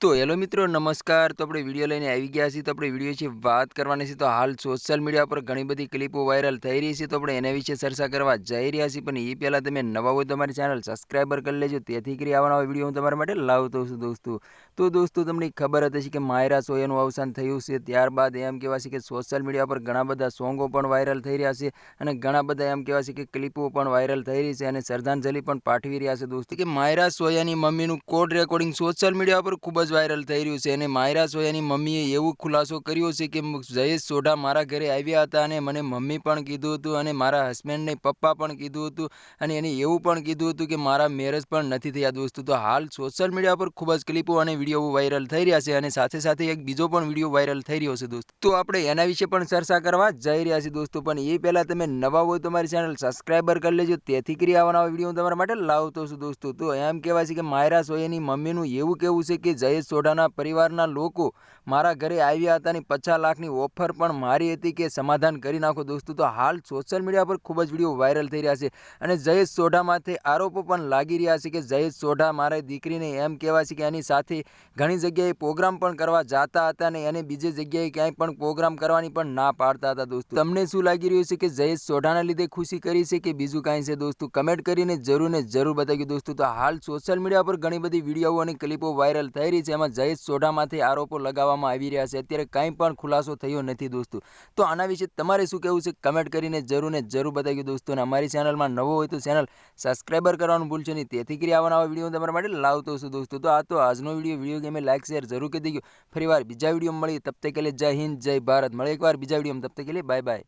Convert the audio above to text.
તો હેલો મિત્રો, નમસ્કાર. તો આપણે વીડિયો લઈને આવી ગયા છીએ. તો આપણે વીડિયો વિશે વાત કરવાની છે. તો હાલ સોશિયલ મીડિયા પર ઘણી બધી ક્લિપો વાયરલ થઈ રહી છે. તો આપણે એના વિશે ચર્ચા કરવા જઈ રહ્યા છીએ. પણ એ પહેલાં તમે નવા હોય તમારી ચેનલ સબસ્ક્રાઈબર કરી લેજો. તેથી કરી આવવાના વીડિયો હું તમારા માટે લાવતો છું દોસ્તો. તો દોસ્તો, તમને ખબર હતી કે માયરા સોયાનું અવસાન થયું છે. ત્યારબાદ એમ કહેવાય છે કે સોશિયલ મીડિયા પર ઘણા બધા સોંગો પણ વાયરલ થઈ રહ્યા છે. અને ઘણા બધા એમ કહેવાય છે કે ક્લિપો પણ વાયરલ થઈ રહી છે. અને શ્રદ્ધાંજલિ પણ પાઠવી રહ્યા છે દોસ્તો કે માયરા સોયાની મમ્મીનું કોડ રેકોર્ડિંગ સોશિયલ મીડિયા પર ખૂબ જ વાયરલ થઈ રહ્યું છે અને માયરા સોયાની મમ્મીએ એવું ખુલાસો કર્યો છે કે જયેશ સોઢા મારા ઘરે આવ્યા હતા અને મને મમ્મી પણ કીધું હતું અને મારા હસબન્ડને પપ્પા પણ કીધું હતું અને એને એવું પણ કીધું હતું કે મારા મેરેજ પણ નથી થયા દોસ્તો. તો હાલ સોશિયલ મીડિયા પર ખૂબ જ ક્લિપો અને વીડિયો વાયરલ થઈ રહ્યા છે અને સાથે સાથે એક બીજો પણ વીડિયો વાયરલ થઈ રહ્યો છે દોસ્તો. તો આપણે એના વિશે પણ ચર્ચા કરવા જઈ રહ્યા છીએ દોસ્તો, પણ એ પહેલાં તમે નવા હોય તમારી મારી ચેનલ સબસ્ક્રાઈબર કરી લેજો. તેથી કરી આવવાના વીડિયો તમારા માટે લાવતો છું દોસ્તો. તો એમ કહેવાય છે કે માયરા સોયાની મમ્મીનું એવું કહેવું છે કે જયેશ સોઢાના પોતાના પરિવારના લોકો મારા ઘરે આવ્યા હતા અને પચાસ લાખની ઓફર પણ મારી હતી કે સમાધાન કરી નાખો દોસ્તો. તો હાલ સોશિયલ મીડિયા પર ખૂબ જ વીડિયો વાયરલ થઈ રહ્યા છે અને જયેશ સોઢા માથે આરોપો પણ લાગી રહ્યા છે કે જયેશ સોઢા મારા દીકરીને એમ કહેવાય છે કે એની સાથે ઘણી જગ્યાએ પ્રોગ્રામ પણ કરવા જતા હતા અને એને બીજી જગ્યાએ ક્યાંય પણ પ્રોગ્રામ કરવાની પણ ના પાડતા હતા દોસ્તો. તમને શું લાગી રહ્યું છે કે જયેશ સોઢાના લીધે ખુશી કરી છે કે બીજું કાંઈ છે દોસ્તો? કમેન્ટ કરીને જરૂર ને જરૂર બતાવ્યું દોસ્તો. તો હાલ સોશિયલ મીડિયા પર ઘણી બધી વીડિયો અને ક્લિપો વાયરલ થઈ રહી છે. એમાં જયેશ સોઢામાંથી આરોપો લગાવવામાં આવી રહ્યા છે. અત્યારે કંઈ પણ ખુલાસો થયો નથી દોસ્તો. તો આના વિશે તમારે શું કહેવું છે? કમેન્ટ કરીને જરૂર ને જરૂર બતાવ્યું દોસ્તો. અને અમારી ચેનલમાં નવો હોય તો ચેનલ સબસ્ક્રાઈબર કરવાનું ભૂલશો નહીં. તેથી કરી આવવાના વીડિયો તમારા માટે લાવતો છું દોસ્તો. તો આ તો આજનો વીડિયો. વીડિયો ગેમે લાઈક, શેર જરૂર કરી દીધું ફરી વાર બીજા વીડિયો મળી તબ કે જય હિન્દ, જય ભારત. મળે એકવાર બીજા વીડિયો તબ તક કે બાય બાય.